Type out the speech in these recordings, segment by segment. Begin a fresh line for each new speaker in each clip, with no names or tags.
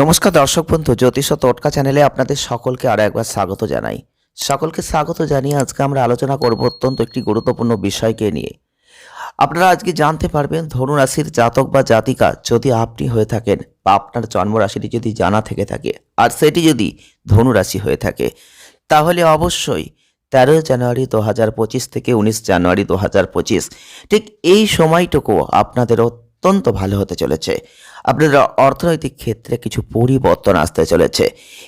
নমস্কার দর্শক বন্ধু, জ্যোতিষ ও টোটকা চ্যানেলে আপনাদের সকলকে আরও একবার স্বাগত জানাই। সকলকে স্বাগত জানিয়ে আজকে আমরা আলোচনা করব অত্যন্ত একটি গুরুত্বপূর্ণ বিষয়কে নিয়ে। আপনারা আজকে জানতে পারবেন ধনু রাশির জাতক বা জাতিকা যদি আপনি হয়ে থাকেন বা আপনার জন্ম রাশিটি যদি জানা থেকে থাকে, আর সেটি যদি ধনু রাশি হয়ে থাকে, তাহলে অবশ্যই তেরো জানুয়ারি দু হাজার পঁচিশ থেকে উনিশ জানুয়ারি দু হাজার পঁচিশ, ঠিক এই সময়টুকু আপনাদের অত্যন্ত ভালো হতে চলেছে। আপনাদের অর্থনৈতিক ক্ষেত্রে কিছু পরিবর্তন আসতে চলেছে।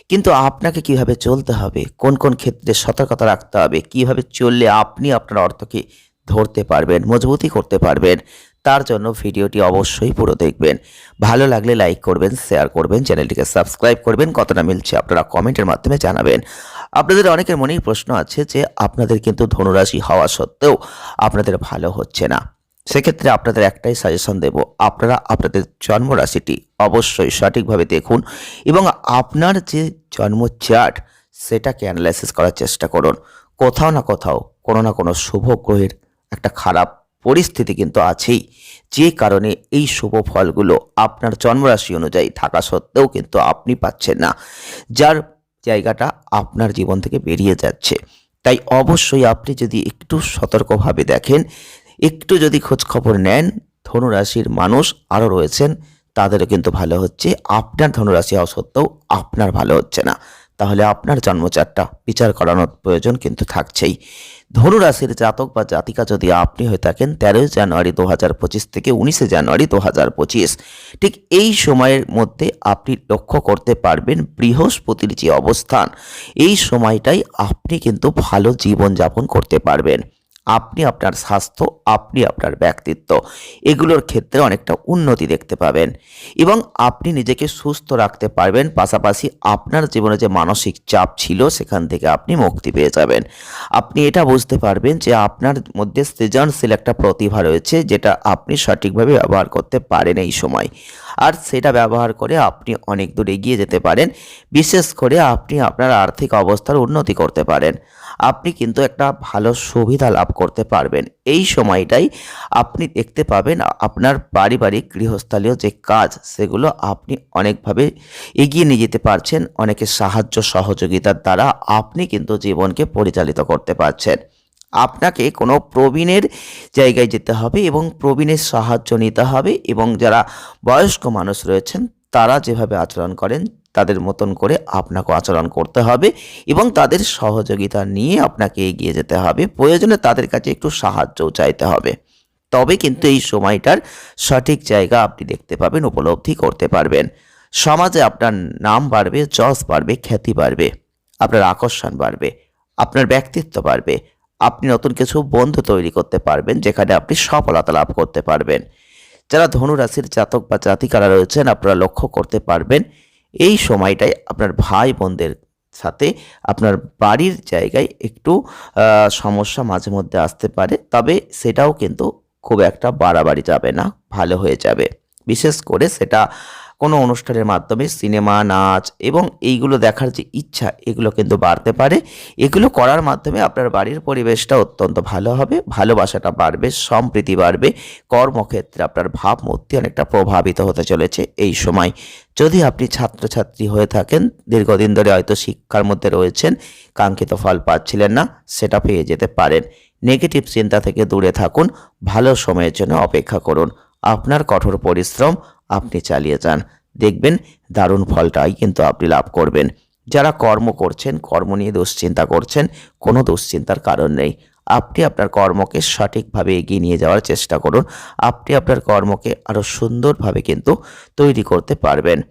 কিন্তু আপনাকে কীভাবে চলতে হবে? কোন কোন ক্ষেত্রে সতর্কতা রাখতে হবে? কীভাবে চললে আপনি আপনার অর্থকে ধরতে পারবেন, মজবুতি করতে পারবেন? তার জন্য ভিডিওটি অবশ্যই পুরো দেখবেন। ভালো লাগলে লাইক করবেন শেয়ার করবেন, চ্যানেলটিকে সাবস্ক্রাইব করবেন। কতটা মিলছে আপনারা কমেন্টের মাধ্যমে জানাবেন। আপনাদের অনেকের মনেই প্রশ্ন আছে যে, আপনাদের কিন্তু ধনুরাশি হওয়া সত্ত্বেও আপনাদের ভালো হচ্ছে না। সেক্ষেত্রে আপনাদের একটাই সাজেশন দেব, আপনারা আপনাদের জন্মরাশিটি অবশ্যই সঠিকভাবে দেখুন এবং আপনার যে জন্ম চার্ট সেটাকে অ্যানালাইসিস করার চেষ্টা করুন। কোথাও না কোথাও, কোনো না কোনো শুভ গ্রহের একটা খারাপ পরিস্থিতি কিন্তু আছেই। যে কারণে এই শুভ ফলগুলো আপনার জন্মরাশি অনুযায়ী থাকা সত্ত্বেও কিন্তু আপনি পাচ্ছেন না, যার জায়গাটা আপনার জীবন থেকে বেরিয়ে যাচ্ছে। তাই অবশ্যই আপনি যদি একটু সতর্কভাবে দেখেন একটু যদি খোঁজ খবর নেন, ধনুরাশির মানুষ আরও রয়েছেন, তাদেরও কিন্তু ভালো হচ্ছে। আপনার ধনুরাশি হওয়া সত্ত্বেও আপনার ভালো হচ্ছে না। তাহলে আপনার জন্মচারটা বিচার করানোর প্রয়োজন কিন্তু থাকছেই। ধনুরাশির জাতক বা জাতিকা যদি আপনি হয়ে থাকেন, তেরোই জানুয়ারি দু হাজার পঁচিশ থেকে উনিশে জানুয়ারি দু হাজার পঁচিশ। ঠিক এই সময়ের মধ্যে আপনি লক্ষ্য করতে পারবেন বৃহস্পতির যে অবস্থান, এই সময়টাই আপনি কিন্তু ভালো জীবনযাপন করতে পারবেন। আপনি আপনার স্বাস্থ্য, আপনি আপনার ব্যক্তিত্ব। এগুলোর ক্ষেত্রে অনেকটা উন্নতি দেখতে পাবেন। এবং আপনি নিজেকে সুস্থ রাখতে পারবেন, পাশাপাশি আপনার জীবনে যে মানসিক চাপ ছিল, সেখান থেকে আপনি মুক্তি পেয়ে যাবেন। আপনি এটা বুঝতে পারবেন যে আপনার মধ্যে সৃজনশীল একটা প্রতিভা রয়েছে, যেটা আপনি সঠিকভাবে ব্যবহার করতে পারেন এই সময়। আর সেটা ব্যবহার করে আপনি অনেক দূর এগিয়ে যেতে পারেন। বিশেষ করে আপনি আপনার আর্থিক অবস্থার উন্নতি করতে পারেন। আপনি কিন্তু একটা ভালো সুবিধা লাভ করতে পারবেন। এই সময়টাই আপনি দেখতে পাবেন আপনার পারিবারিক গৃহস্থালীয় যে কাজ, সেগুলো আপনি অনেকভাবে এগিয়ে নিয়ে যেতে পারছেন। অনেকের সাহায্য, সহযোগিতার দ্বারা আপনি কিন্তু জীবনকে পরিচালিত করতে পারছেন। আপনাকে কোনো প্রবীণের জায়গায় যেতে হবে এবং প্রবীণের সাহায্য নিতে হবে এবং যারা বয়স্ক মানুষ রয়েছেন, তারা যেভাবে আচরণ করেন তাদের মতন করে আপনাকে আচরণ করতে হবে এবং তাদের সহযোগিতা নিয়ে আপনাকে এগিয়ে যেতে হবে। প্রয়োজনে তাদের কাছে একটু সাহায্যও চাইতে হবে। তবে কিন্তু এই সময়টার সঠিক জায়গা আপনি দেখতে পাবেন, উপলব্ধি করতে পারবেন। সমাজে আপনার নাম বাড়বে, যশ বাড়বে, খ্যাতি বাড়বে, আপনার আকর্ষণ বাড়বে, আপনার ব্যক্তিত্ব বাড়বে, আপনি নতুন কিছু বন্ধু তৈরি করতে পারবেন, যেখানে আপনি সফলতা লাভ করতে পারবেন। যারা ধনুরাশির জাতক বা জাতিকারা রয়েছেন, আপনারা লক্ষ্য করতে পারবেন এই সময়টায় আপনার ভাই বোনদের সাথে আপনার বাড়ির জায়গায় একটু সমস্যা মাঝে মধ্যে আসতে পারে। তবে সেটাও কিন্তু খুব একটা বাড়াবাড়ি যাবে না, ভালো হয়ে যাবে। বিশেষ করে সেটা কোনো অনুষ্ঠানের মাধ্যমে সিনেমা, নাচ এবং এইগুলো দেখার যে ইচ্ছা, এগুলো কিন্তু বাড়তে পারে। এগুলো করার মাধ্যমে আপনার বাড়ির পরিবেশটা অত্যন্ত ভালো হবে, ভালোবাসাটা বাড়বে, সম্প্রীতি বাড়বে, কর্মক্ষেত্রে আপনার ভাবমূর্তি অনেকটা প্রভাবিত হতে চলেছে এই সময়। যদি আপনি ছাত্রছাত্রী হয়ে থাকেন, দীর্ঘদিন ধরে হয়তো শিক্ষার মধ্যে রয়েছেন, কাঙ্ক্ষিত ফল পাচ্ছিলেন না, সেটা পেয়ে যেতে পারেন। নেগেটিভ চিন্তা থেকে দূরে থাকুন, ভালো সময়ের জন্য অপেক্ষা করুন। আপনার কঠোর পরিশ্রম আপনি চালিয়ে যান। দেখবেন দারুণ ফলটাই কিন্তু আপনি লাভ করবেন। যারা কর্ম করছেন, কর্ম নিয়ে দুশ্চিন্তা করছেন, কোনো দুশ্চিন্তার কারণ নেই। আপনি আপনার কর্মকে সঠিকভাবে এগিয়ে নিয়ে যাওয়ার চেষ্টা করুন। আপনি আপনার কর্মকে আরও সুন্দরভাবে কিন্তু তৈরি করতে পারবেন।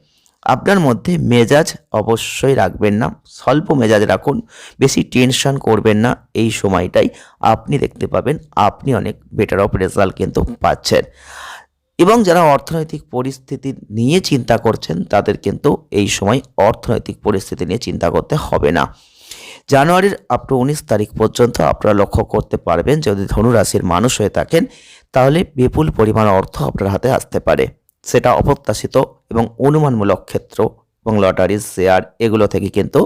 আপনার মধ্যে মেজাজ অবশ্যই রাখবেন না। স্বল্প মেজাজ রাখুন। বেশি টেনশন করবেন না। এই সময়টাই আপনি দেখতে পাবেন। আপনি অনেক বেটার অফ রেজাল্ট কিন্তু পাচ্ছেন। এবং যারা অর্থনৈতিক পরিস্থিতি নিয়ে চিন্তা করছেন, তাদের কিন্তু এই সময় অর্থনৈতিক পরিস্থিতি নিয়ে চিন্তা করতে হবে না। জানুয়ারির আপ টু উনিশ তারিখ পর্যন্ত আপনারা লক্ষ্য করতে পারবেন, যদি ধনুরাশির মানুষ হয়ে থাকেন, তাহলে বিপুল পরিমাণ অর্থ আপনার হাতে আসতে পারে। সেটা অপ্রত্যাশিত এবং অনুমানমূলক ক্ষেত্র এবং লটারি, শেয়ার, এগুলো থেকে কিন্তু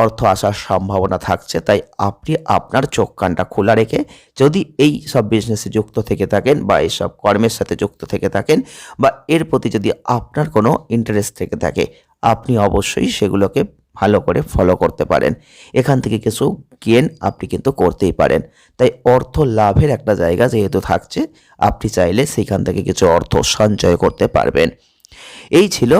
অর্থ আসার সম্ভাবনা থাকছে। তাই আপনি আপনার চোখ কানটা খোলা রেখে যদি এই সব বিজনেসে যুক্ত থেকে থাকেন বা এইসব কর্মের সাথে যুক্ত থেকে থাকেন বা এর প্রতি যদি আপনার কোনো ইন্টারেস্ট থেকে থাকে, আপনি অবশ্যই সেগুলোকে ভালো করে ফলো করতে পারেন। এখান থেকে কিছু গেন আপনি কিন্তু করতেই পারেন। তাই অর্থ লাভের একটা জায়গা যেহেতু থাকছে, আপনি চাইলে সেখান থেকে কিছু অর্থ সঞ্চয় করতে পারবেন। এই ছিল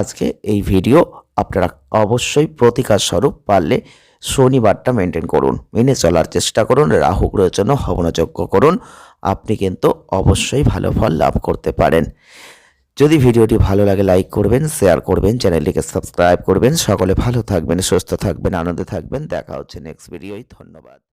আজকে এই ভিডিও আপনারা অবশ্যই প্রতিকার স্বরূপ পারলে শনিবারটা মেনটেন করুন। মেনে চলার চেষ্টা করুন, রাহু গ্রহের জন্য হবনযোগ্য করুন। আপনি কিন্তু অবশ্যই ভালো ফল লাভ করতে পারেন। যদি ভিডিওটি ভালো লাগে লাইক করবেন শেয়ার করবেন, চ্যানেলটিকে সাবস্ক্রাইব করবেন। সকলে ভালো থাকবেন, সুস্থ থাকবেন, আনন্দে থাকবেন। দেখা হচ্ছে নেক্সট ভিডিওই ধন্যবাদ।